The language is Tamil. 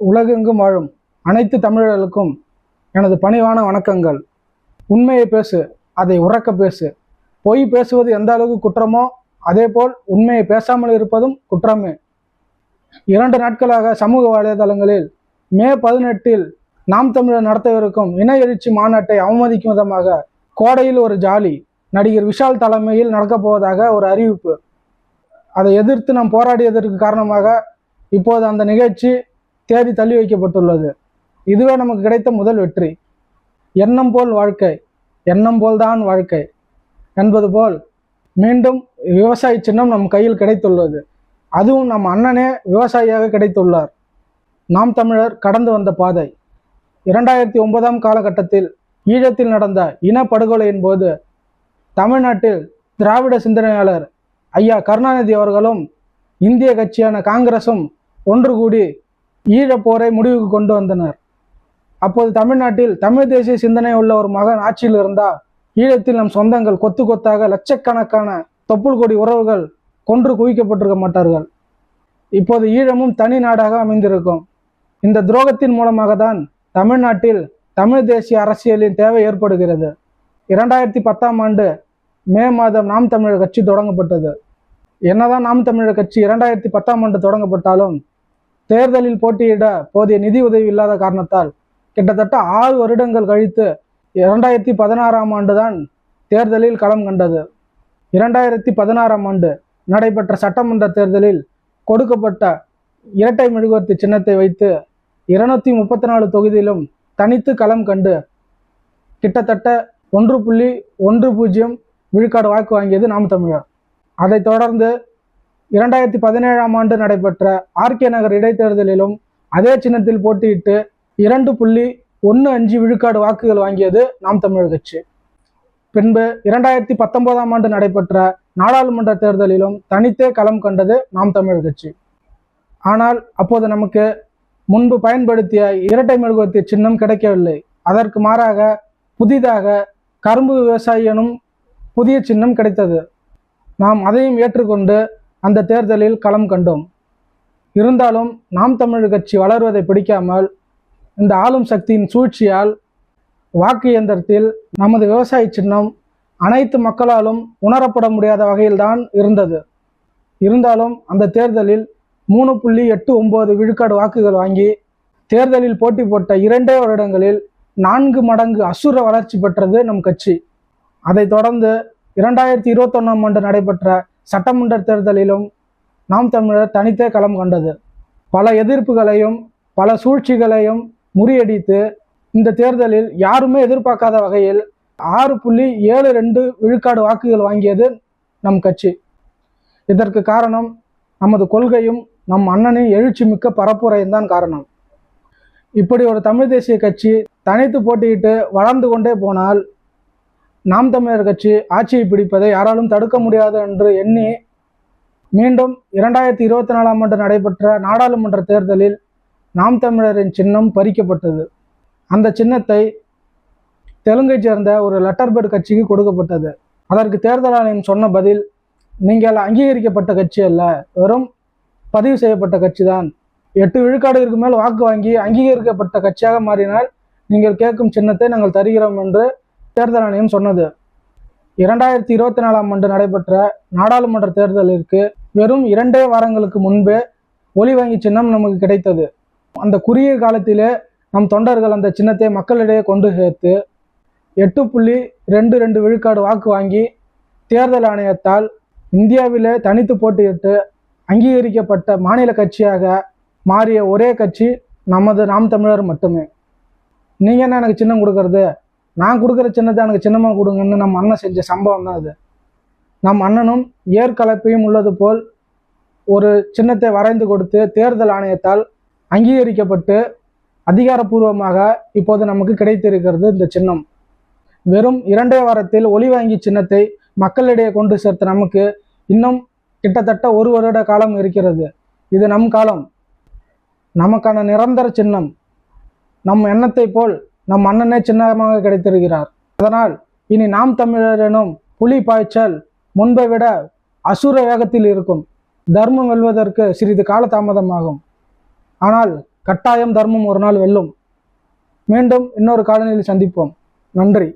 உலகெங்கும் வாழும் அனைத்து தமிழர்களுக்கும் எனது பணிவான வணக்கங்கள். உண்மையை பேசு அதை உறக்க பேசு. பொய் பேசுவது எந்த அளவுக்கு குற்றமோ அதேபோல் உண்மையை பேசாமல் இருப்பதும் குற்றமே. இரண்டு நாட்களாக சமூக வலைதளங்களில் மே பதினெட்டில் நாம் தமிழர் நடத்தவிருக்கும் இன எழுச்சி மாநாட்டை அவமதிக்கும் விதமாக கோடையில் ஒரு ஜாலி நடிகர் விஷால் தலைமையில் நடக்கப் போவதாக ஒரு அறிவிப்பு. அதை எதிர்த்து நாம் போராடியதற்கு காரணமாக இப்போது அந்த நிகழ்ச்சி தேதி தள்ளி வைக்கப்பட்டுள்ளது. இதுவே நமக்கு கிடைத்த முதல் வெற்றி. எண்ணம் போல் வாழ்க்கை எண்ணம் போல்தான் வாழ்க்கை என்பது போல் மீண்டும் விவசாய சின்னம் நம் கையில் கிடைத்துள்ளது. அதுவும் நம் அண்ணனே விவசாயியாக கிடைத்துள்ளார். நாம் தமிழர் கடந்து வந்த பாதை. இரண்டாயிரத்தி ஒன்பதாம் காலகட்டத்தில் ஈழத்தில் நடந்த இனப்படுகொலையின் போது தமிழ்நாட்டில் திராவிட சிந்தனையாளர் ஐயா கருணாநிதி அவர்களும் இந்திய கட்சியான காங்கிரசும் ஒன்று கூடி ஈழப்போரை முடிவுக்கு கொண்டு வந்தனர். அப்போது தமிழ்நாட்டில் தமிழ் தேசிய சிந்தனை உள்ள ஒரு மகன் ஆட்சியில் இருந்தால் ஈழத்தில் நம் சொந்தங்கள் கொத்து கொத்தாக லட்சக்கணக்கான தொப்புள் கொடி உறவுகள் கொன்று குவிக்கப்பட்டிருக்க மாட்டார்கள். இப்போது ஈழமும் தனி நாடாக அமைந்திருக்கும். இந்த துரோகத்தின் மூலமாக தான் தமிழ்நாட்டில் தமிழ் தேசிய அரசியலின் தேவை ஏற்படுகிறது. இரண்டாயிரத்தி பத்தாம் ஆண்டு மே மாதம் நாம் தமிழர் கட்சி தொடங்கப்பட்டது. என்னதான் நாம் தமிழர் கட்சி இரண்டாயிரத்தி பத்தாம் ஆண்டு தொடங்கப்பட்டாலும் தேர்தலில் போட்டியிட போதிய நிதி உதவி இல்லாத காரணத்தால் கிட்டத்தட்ட ஆறு வருடங்கள் கழித்து இரண்டாயிரத்தி பதினாறாம் ஆண்டு தான் தேர்தலில் களம் கண்டது. இரண்டாயிரத்தி பதினாறாம் ஆண்டு நடைபெற்ற சட்டமன்ற தேர்தலில் கொடுக்கப்பட்ட இரட்டை மெழுகுவர்த்தி சின்னத்தை வைத்து இருநூத்தி முப்பத்தி நாலு தொகுதியிலும் தனித்து களம் கண்டு கிட்டத்தட்ட ஒன்று புள்ளி ஒன்று பூஜ்ஜியம் விழுக்காடு வாக்கு வாங்கியது நாம் தமிழர். அதைத் தொடர்ந்து இரண்டாயிரத்தி பதினேழாம் ஆண்டு நடைபெற்ற ஆர்கே நகர் இடைத்தேர்தலிலும் அதே சின்னத்தில் போட்டியிட்டு இரண்டு புள்ளி ஒன்று அஞ்சு விழுக்காடு வாக்குகள் வாங்கியது நாம் தமிழ் கட்சி. பின்பு இரண்டாயிரத்தி பத்தொன்பதாம் ஆண்டு நடைபெற்ற நாடாளுமன்ற தேர்தலிலும் தனித்தே களம் கண்டது நாம் தமிழ் கட்சி. ஆனால் அப்போது நமக்கு முன்பு பயன்படுத்திய இரட்டை மெழுகுவர்த்தி சின்னம் கிடைக்கவில்லை. அதற்கு மாறாக புதிதாக கரும்பு விவசாயி எனும் புதிய சின்னம் கிடைத்தது. நாம் அதையும் ஏற்றுக்கொண்டு அந்த தேர்தலில் களம் கண்டோம். இருந்தாலும் நாம் தமிழ் கட்சி வளர்வதை பிடிக்காமல் இந்த ஆளும் சக்தியின் சூழ்ச்சியால் வாக்கு இயந்திரத்தில் நமது விவசாய சின்னம் அனைத்து மக்களாலும் உணரப்பட முடியாத வகையில்தான் இருந்தது. இருந்தாலும் அந்த தேர்தலில் மூணு புள்ளி எட்டு ஒன்பது விழுக்காடு வாக்குகள் வாங்கி தேர்தலில் போட்டி போட்ட இரண்டே வருடங்களில் நான்கு மடங்கு அசுர வளர்ச்சி பெற்றது நம் கட்சி. அதைத் தொடர்ந்து இரண்டாயிரத்தி இருபத்தொன்னாம் ஆண்டு நடைபெற்ற சட்டமன்ற தேர்தலிலும் நாம் தமிழர் தனித்தே களம் கண்டது. பல எதிர்ப்புகளையும் பல சூழ்ச்சிகளையும் முறியடித்து இந்த தேர்தலில் யாருமே எதிர்பார்க்காத வகையில் ஆறு புள்ளி ஏழு ரெண்டு விழுக்காடு வாக்குகள் வாங்கியது நம் கட்சி. இதற்கு காரணம் நமது கொள்கையும் நம் அண்ணனின் எழுச்சி மிக்க பரப்புரையும் தான் காரணம். இப்படி ஒரு தமிழ் தேசிய கட்சி தனித்து போட்டியிட்டு வளர்ந்து கொண்டே போனால் நாம் தமிழர் கட்சி ஆட்சியை பிடிப்பதை யாராலும் தடுக்க முடியாது என்று எண்ணி மீண்டும் இரண்டாயிரத்தி இருபத்தி நாலாம் ஆண்டு நடைபெற்ற நாடாளுமன்ற தேர்தலில் நாம் தமிழரின் சின்னம் பறிக்கப்பட்டது. அந்த சின்னத்தை தெலுங்கை சேர்ந்த ஒரு லெட்டர் பேர்டு கட்சிக்கு கொடுக்கப்பட்டது. அதற்கு தேர்தல் ஆணையம் சொன்ன பதில் நீங்கள் அங்கீகரிக்கப்பட்ட கட்சி அல்ல வெறும் பதிவு செய்யப்பட்ட கட்சி தான். எட்டு விழுக்காடுகளுக்கு மேல் வாக்கு வாங்கி அங்கீகரிக்கப்பட்ட கட்சியாக மாறினால் நீங்கள் கேட்கும் சின்னத்தை நாங்கள் தருகிறோம் என்று தேர்தல் ஆணையம் சொன்னது. இரண்டாயிரத்தி இருபத்தி நாலாம் ஆண்டு நடைபெற்ற நாடாளுமன்ற தேர்தலிற்கு வெறும் இரண்டே வாரங்களுக்கு முன்பே ஒளி வங்கி சின்னம் நமக்கு கிடைத்தது. அந்த குறுகிய காலத்திலே நம் தொண்டர்கள் அந்த சின்னத்தை மக்களிடையே கொண்டு சேர்த்து எட்டு புள்ளி ரெண்டு ரெண்டு விழுக்காடு வாக்கு வாங்கி தேர்தல் ஆணையத்தால் இந்தியாவிலே தனித்து போட்டியிட்டு அங்கீகரிக்கப்பட்ட மாநில கட்சியாக மாறிய ஒரே கட்சி நமது நாம் தமிழர் மட்டுமே. நீங்கள் என்ன எனக்கு சின்னம் கொடுக்கறது? நான் கொடுக்குற சின்னத்தை எனக்கு சின்னமாக கொடுங்கன்னு நம்ம அண்ணன் செஞ்ச சம்பவம் தான் அது. நம் அண்ணனும் ஏற்கலப்பையும் உள்ளது போல் ஒரு சின்னத்தை வரைந்து கொடுத்து தேர்தல் ஆணையத்தால் அங்கீகரிக்கப்பட்டு அதிகாரப்பூர்வமாக இப்போது நமக்கு கிடைத்திருக்கிறது இந்த சின்னம். வெறும் இரண்டே வாரத்தில் ஒளி வாங்கி சின்னத்தை மக்களிடையே கொண்டு சேர்த்த நமக்கு இன்னும் கிட்டத்தட்ட ஒரு வருட காலம் இருக்கிறது. இது நம் காலம். நமக்கான நிரந்தர சின்னம். நம் எண்ணத்தை போல் நம் அண்ணனே சின்னமாக கிடைத்திருக்கிறார். அதனால் இனி நாம் தமிழர் எனும் புலி பாய்ச்சல் முன்பை விட அசுர வேகத்தில் இருக்கும். தர்மம் வெல்வதற்கு சிறிது கால தாமதமாகும். ஆனால் கட்டாயம் தர்மம் ஒரு நாள் வெல்லும். மீண்டும் இன்னொரு காலநிலையில் சந்திப்போம். நன்றி.